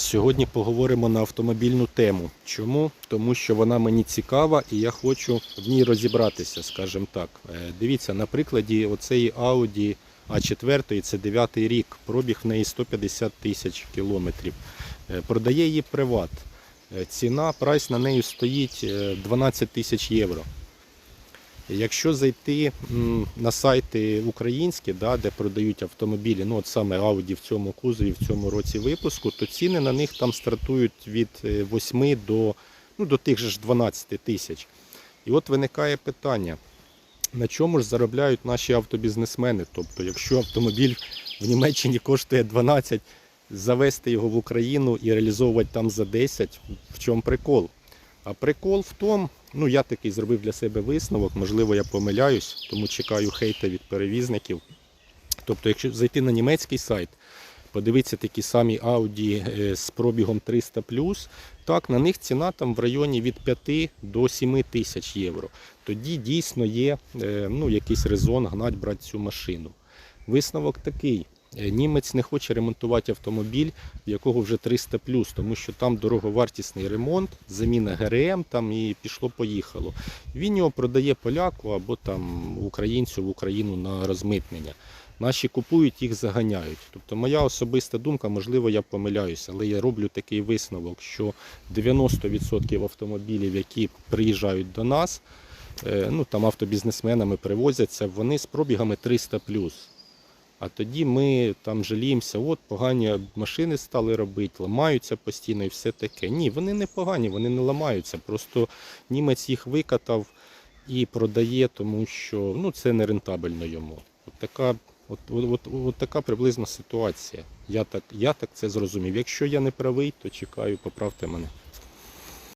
Сьогодні поговоримо на автомобільну тему. Чому? Тому що вона мені цікава і я хочу в ній розібратися, скажімо так. Е, Дивіться, на прикладі оцеї Audi А4, це 9 рік, пробіг в неї 150 тисяч кілометрів. Е, Продає її приват. Е, Ціна, прайс на неї стоїть е, 12 тисяч євро. Якщо зайти на сайти українські, да, де продають автомобілі, ну от саме Audi в цьому кузові, в цьому році випуску, то ціни на них там стартують від е, 8 до, ну, до тих же ж 12 тисяч. І от виникає питання, на чому ж заробляють наші автобізнесмени? Тобто, якщо автомобіль в Німеччині коштує 12, завести його в Україну і реалізовувати там за 10, в чому прикол? А прикол в тому, ну я такий зробив для себе висновок, можливо, я помиляюсь, тому чекаю хейта від перевізників. Тобто, якщо зайти на німецький сайт, подивитися такі самі Audi е, з пробігом 300 так, на них ціна там в районі від 5 до 7 тисяч євро. Тоді дійсно є е, ну, якийсь резон гнать брати цю машину. Висновок такий. Е, Німець не хоче ремонтувати автомобіль, в якого вже 300 тому що там дороговартісний ремонт, заміна ГРМ там і пішло-поїхало. Він його продає поляку або там українцю в Україну на розмитнення. Наші купують, їх заганяють. Тобто моя особиста думка, можливо, я помиляюся, але я роблю такий висновок, що 90% автомобілів, які приїжджають до нас, е, ну там автобізнесменами привозяться, вони з пробігами 300 а тоді ми там жаліємося, от погані машини стали робити, ламаються постійно і все таке. Ні, вони не погані, вони не ламаються. Просто німець їх викатав і продає, тому що ну, це не рентабельно йому. От така, от, от, от, от така приблизна ситуація. Я так, я так це зрозумів. Якщо я не правий, то чекаю, поправте мене.